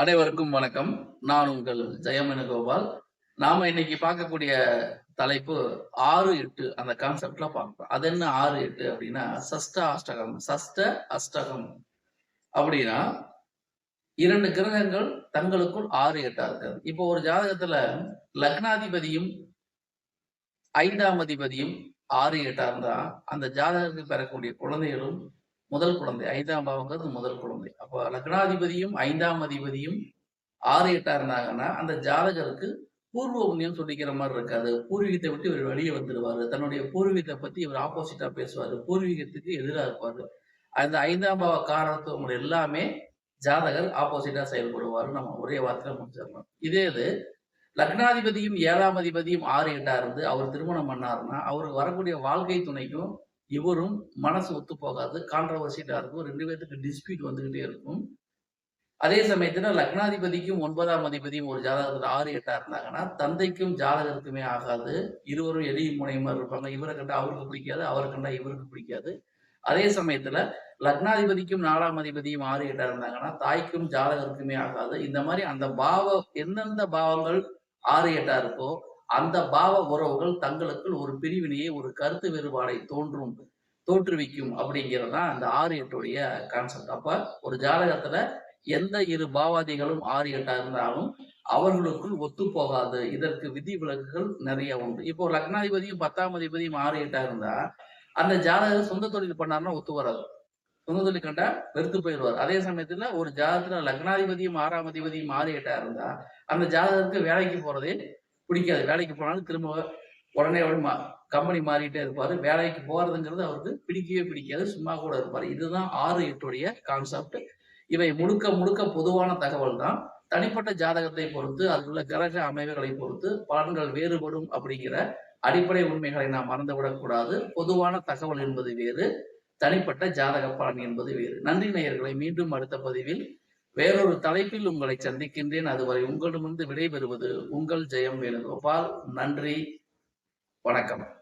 அனைவருக்கும் வணக்கம். நான் உங்கள் ஜெயமனுகோபால். நாம இன்னைக்கு பார்க்கக்கூடிய தலைப்பு ஆறு எட்டு அந்த கான்செப்ட்ல பார்ப்போம் அது என்ன ஆறு எட்டு அப்படின்னா சஷ்ட அஷ்டகம் சஷ்ட அஷ்டகம். அப்படின்னா இரண்டு கிரகங்கள் தங்களுக்குள் ஆறு எட்டா இருக்காது இப்போ ஒரு ஜாதகத்துல லக்னாதிபதியும் ஐந்தாம் அதிபதியும் ஆறு எட்டா இருந்தா அந்த ஜாதகத்துக்கு பெறக்கூடிய குழந்தைகளும் முதல் குழந்தை ஐந்தாம் பாவங்கிறது முதல் குழந்தை. அப்போ லக்னாதிபதியும் ஐந்தாம் அதிபதியும் ஆறு எட்டா இருந்தாங்கன்னா அந்த ஜாதகருக்கு பூர்வ புண்ணியம் சொல்லிக்கிற மாதிரி இருக்காது. பூர்வீகத்தை விட்டு இவர் வெளியே வந்துடுவாரு. தன்னுடைய பூர்வீகத்தை பற்றி இவர் ஆப்போசிட்டா பேசுவார். பூர்வீகத்துக்கு எதிராக இருப்பார். அந்த ஐந்தாம் பாவ காரணத்துவம் எல்லாமே ஜாதகர் ஆப்போசிட்டா செயல்படுவார். நம்ம ஒரே வார்த்தையில முடிச்சிடலாம். இதே இது லக்னாதிபதியும் ஏழாம் அதிபதியும் ஆறு எட்டா இருந்து அவர் திருமணம் பண்ணாருன்னா அவருக்கு வரக்கூடிய வாழ்க்கை துணைக்கும் இவரும் மனசு ஒத்து போகாது கான்ட்ரவர்சிட்டா இருக்கும் ரெண்டு பேர்த்துக்கு டிஸ்பியூட் வந்துகிட்டே இருக்கும். அதே சமயத்துல லக்னாதிபதிக்கும் ஒன்பதாம் அதிபதியும் ஒரு ஜாதகத்துல ஆறு எட்டா இருந்தாங்கன்னா தந்தைக்கும் ஜாதகத்துக்குமே ஆகாது. இருவரும் எளிய முனையமா இருப்பாங்க. இவரை கண்டா அவருக்கு பிடிக்காது அவரை கண்டா இவருக்கு பிடிக்காது. அதே சமயத்துல லக்னாதிபதிக்கும் நாலாம் அதிபதியும் ஆறு எட்டா இருந்தாங்கன்னா தாய்க்கும் ஜாதகத்துக்குமே ஆகாது. இந்த மாதிரி அந்த பாவ எந்தெந்த பாவங்கள் ஆறு எட்டா இருக்கோ அந்த பாவ உறவுகள் தங்களுக்குள் ஒரு பிரிவினையை ஒரு கருத்து வேறுபாடை தோன்றும் தோற்றுவிக்கும் அப்படிங்கிறது தான் அந்த ஆறு எட்டுடைய கான்செப்ட் அப்ப ஒரு ஜாதகத்துல எந்த இரு பாவாதிகளும் ஆறு எட்டா இருந்தாலும் அவர்களுக்குள் ஒத்து போகாது. இதற்கு விதி விலக்குகள் நிறைய உண்டு. இப்போ லக்னாதிபதியும் பத்தாம் அதிபதியும் ஆறு எட்டா இருந்தா அந்த ஜாதகர் சொந்த தொழில் பண்ணாருன்னா ஒத்து வராது. சொந்த தொழில் கண்டா வெறுத்து போயிடுவார். அதே சமயத்துல ஒரு ஜாதகத்துல லக்னாதிபதியும் ஆறாம் அதிபதியும் ஆறு எட்டா இருந்தா அந்த ஜாதகருக்கு வேலைக்கு போறதே பிடிக்காது. வேலைக்கு போனாலும் திரும்ப உடனே உடனே கம்பெனி மாறிட்டே இருப்பாரு. வேலைக்கு போறதுங்கிறது அவருக்கு பிடிக்கவே பிடிக்காது. சும்மா கூட இருப்பாரு. இதுதான் ஆறு எட்டுடைய கான்செப்ட் இவை முழுக்க முழுக்க பொதுவான தகவல் தான் தனிப்பட்ட ஜாதகத்தை பொறுத்து அதில் உள்ள கிரக அமைவுகளை பொறுத்து பலன்கள் வேறுபடும் அப்படிங்கிற அடிப்படை உண்மைகளை நாம் மறந்துவிடக்கூடாது பொதுவான தகவல் என்பது வேறு. தனிப்பட்ட ஜாதக பலன் என்பது வேறு. நன்றி நேயர்களை மீண்டும் அடுத்த பதிவில் வேறொரு தலைப்பில் உங்களை சந்திக்கின்றேன். அதுவரை உங்களிடமிருந்து விடைபெறுவது உங்கள் ஜெயம் வேணுகோபால். நன்றி. வணக்கம்.